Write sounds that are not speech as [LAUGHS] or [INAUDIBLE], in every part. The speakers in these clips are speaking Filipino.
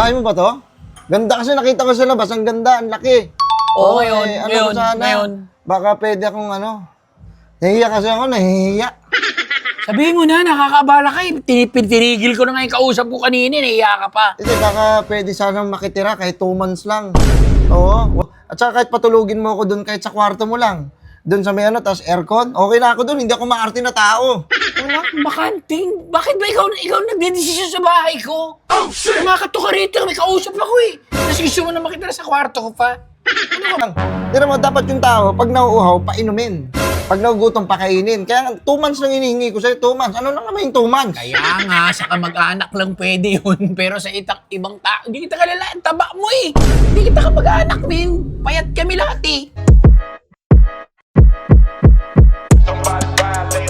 Bahay mo ba to? Ganda kasi nakita ko sa labas. Ang ganda, ang laki. Oo, Oo, ngayon, eh, ano ngayon, sana, ngayon. Baka pwede akong ano. Nahihiya kasi ako, nahihiya. [LAUGHS] Sabihin mo na, nakakabala ka eh. Tinigil ko na nga yung kausap ko kanina, naiya ka pa. Kasi baka pwede sanang makitira kahit 2 months lang. Oo. At saka kahit patulugin mo ako doon kahit sa kwarto mo lang. Doon sa may ano, tas aircon. Okay na ako doon, hindi ako maarte na tao. Wala makanting. Bakit ba ikaw, ikaw nagdedesisyon sa bahay ko? Oh, shit! Kumakato ka rito, may kausap ako eh. Tapos gusto mo na makita sa kwarto ko pa. Ano ka ba? Pero mo, dapat yung tao, pag nauuhaw, painumin. Pag nagugutom, pakainin. Kaya 2 months lang hinihingi ko sa'yo, 2 months. Ano lang naman yung 2 months? Kaya nga, sa kamag-anak lang pwede yun. [LAUGHS] Pero sa itang ibang tao, hindi kita kalala. Ang taba mo eh. Hindi kita kamag-anak, min. Payat kami lahat eh.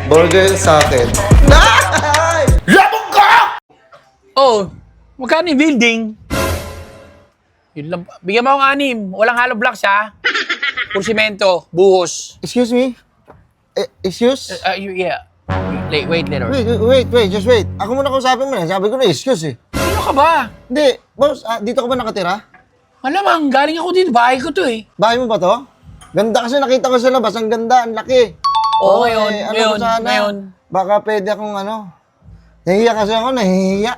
Burger sa akin. [LAUGHS] Ay! Labog ka! Oh, magkano yung building? Yun lang. Bigyan mo akong anim. Walang hollow blocks ha. [LAUGHS] Puro simento, buhos. Excuse me? Eh, excuse? Uh, you, yeah. Wait, wait later. Wait, wait, wait, just wait. Ako muna kausapin mo na. Sabi ko na excuse eh. Sino ka ba? Hindi, boss, ah, dito ka ba nakatira? Malamang, galing ako dito. Bahay ko to eh. Bahay mo ba to? Ganda kasi nakita ko sa labas. Ang ganda, ang laki. Oo, ngayon, eh, ano ngayon, ko sana, ngayon. Baka pwede akong ano. Nahihiya kasi ako, nahihiya.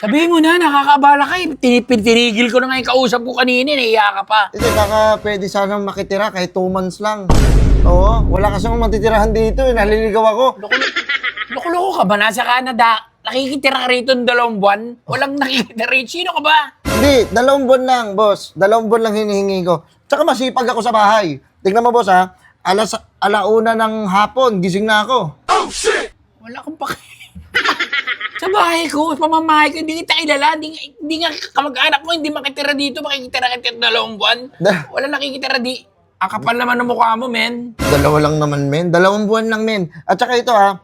Sabihin mo na, nakakabala ka eh. Tinipin, tinigil ko na nga yung kausap ko kanina. Naiya ka pa. Kasi baka pwede sanang makitira kahit 2 months lang. Oo, wala kasi akong matitirahan dito eh. Naliligaw ako. Loko-loko ka ba? Nasa Canada. Nakikitira ka rito ng dalawang buwan. Walang nakikitira rito. Sino ka ba? Hindi, dalawang buwan lang, boss. Dalawang buwan lang hinihingi ko. Tsaka masipag ako sa bahay. Tingnan mo, boss, ha? Alas, alauna ng hapon, gising na ako. Wala kang paki. Bahay ko, pamamahay ko, hindi kita kilala. Hindi, hindi nga kamag-anak mo, hindi makitira dito. Makikitira ka ng dalawang buwan. Da- Wala nakikitira di. Ang kapal naman ng mukha mo, men. Dalawa lang naman, men. Dalawang buwan lang, men. At saka ito, ha?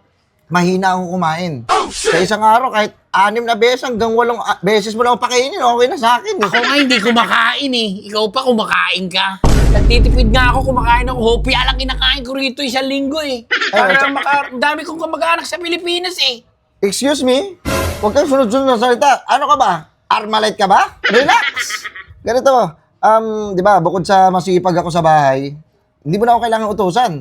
Mahina akong kumain. Sa isang araw, kahit anim na beses hanggang walong ah, beses mo lang ako pakainin, okay na sa akin. Eh. Ako nga hindi kumakain eh. Ikaw pa kumakain ka. Nagtitipid nga ako, kumakain ako. Hopia lang kinakain ko rito isang linggo eh. Para Ay, maka, dami kong kamag-anak sa Pilipinas eh. Excuse me? Huwag kang sunod-sunod na salita. Ano ka ba? Armalite ka ba? Relax! Ganito, um, di ba, bukod sa masipag ako sa bahay, hindi mo na ako kailangan utusan.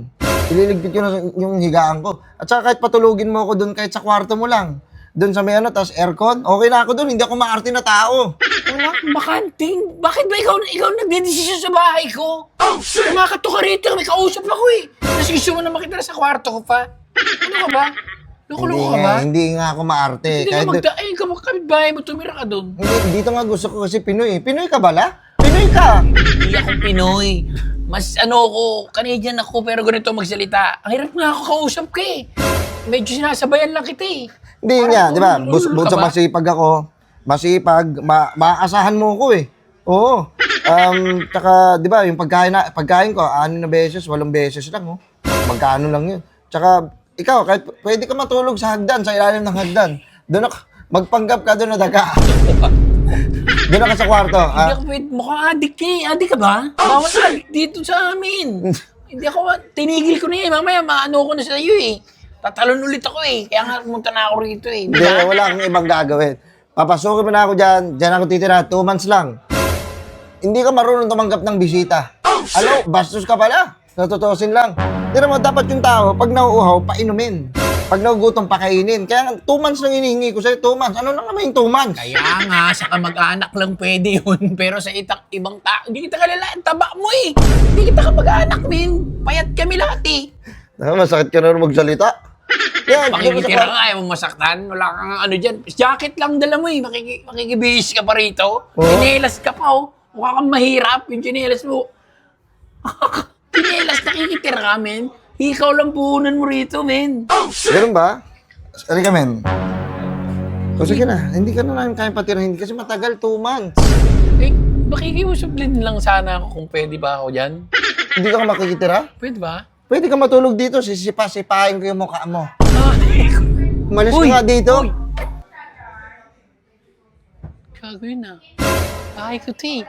Ililigpit ko na yung higaan ko. At saka kahit patulugin mo ako doon kahit sa kwarto mo lang. Doon sa may ano, tapos aircon, okay na ako doon. Hindi ako maarte na tao. Wala akong makanting. Bakit ba ikaw, ikaw nagdedesisyon sa bahay ko? Oh, shit! Kumakato ka rito, may kausap ako eh. Tapos gusto mo na makita sa kwarto ko pa. Ano ka ba? Loko-loko ka ba? nga, hindi nga ako maarte. Hindi ka Kahit magda... Ay, ikaw bahay mo, tumira ka doon. hindi, dito nga gusto ko kasi Pinoy. eh. Pinoy ka bala? Pinoy ka! Hindi ako Pinoy. Mas ano ako, Canadian ako pero ganito magsalita. Ang hirap nga ako kausap ka eh. Medyo sinasabayan lang kita eh. Hindi nga, di ba? Bus, ka ba? masipag ako, masipag, ma maaasahan mo ko eh. Oo. Um, tsaka, di ba, yung pagkain, na, pagkain ko, ano na beses, walong beses lang, oh. Magkano lang yun. Tsaka, ikaw, kahit pwede ka matulog sa hagdan, sa ilalim ng hagdan. Doon ako, magpanggap ka doon na daga. [LAUGHS] doon ako sa kwarto. Hindi Ah, ako pwede, mukhang adik ka eh. Adik ka ba? Bawal adik dito sa amin. [LAUGHS] Hindi ako, tinigil ko na eh. Mamaya maano ko na sa iyo eh. Tatalon ulit ako eh. Kaya nga pumunta na ako rito eh. Di Hindi, wala akong ibang gagawin. Papasukin mo na ako dyan, dyan ako titira, two months lang. Hindi ka marunong tumanggap ng bisita. Ano, bastos ka pala. Natutusin lang. Pero mo, dapat yung tao, pag nauuhaw, painumin. Pag nagugutom, pakainin. Kaya two months lang hinihingi ko sa'yo, two months. Ano lang naman yung two months? Kaya nga, sa kamag-anak lang pwede yun. [LAUGHS] Pero sa itang ibang tao, hindi kita kalala. Ang taba mo eh. Hindi kita kamag-anak, min. Payat kami lahat eh. Ah, masakit ka na rin magsalita. [LAUGHS] Yan, Pakikitira ka, ayaw mong masaktan. Wala kang ano dyan. Jacket lang dala mo eh. Makiki, makikibihis ka pa rito. Oo. Chinelas ka pa oh. Mukha kang mahirap. Yung chinelas mo. [LAUGHS] chinelas, nakikitira ka, men. Ikaw lang puhunan mo rito, men. Ganun ba? Sorry ka, men. O sige na, hindi ka na namin kaya patirahin kasi matagal, two months. Eh, makikiusap din lang sana ako kung pwede ba ako dyan. Hindi ka makikitira? Pwede ba? Pwede ka matulog dito, sisipa-sipahin ko yung mukha mo. Ay, Umalis Uy, ka nga dito. uy. Gago yun ah. Bahay ko to eh.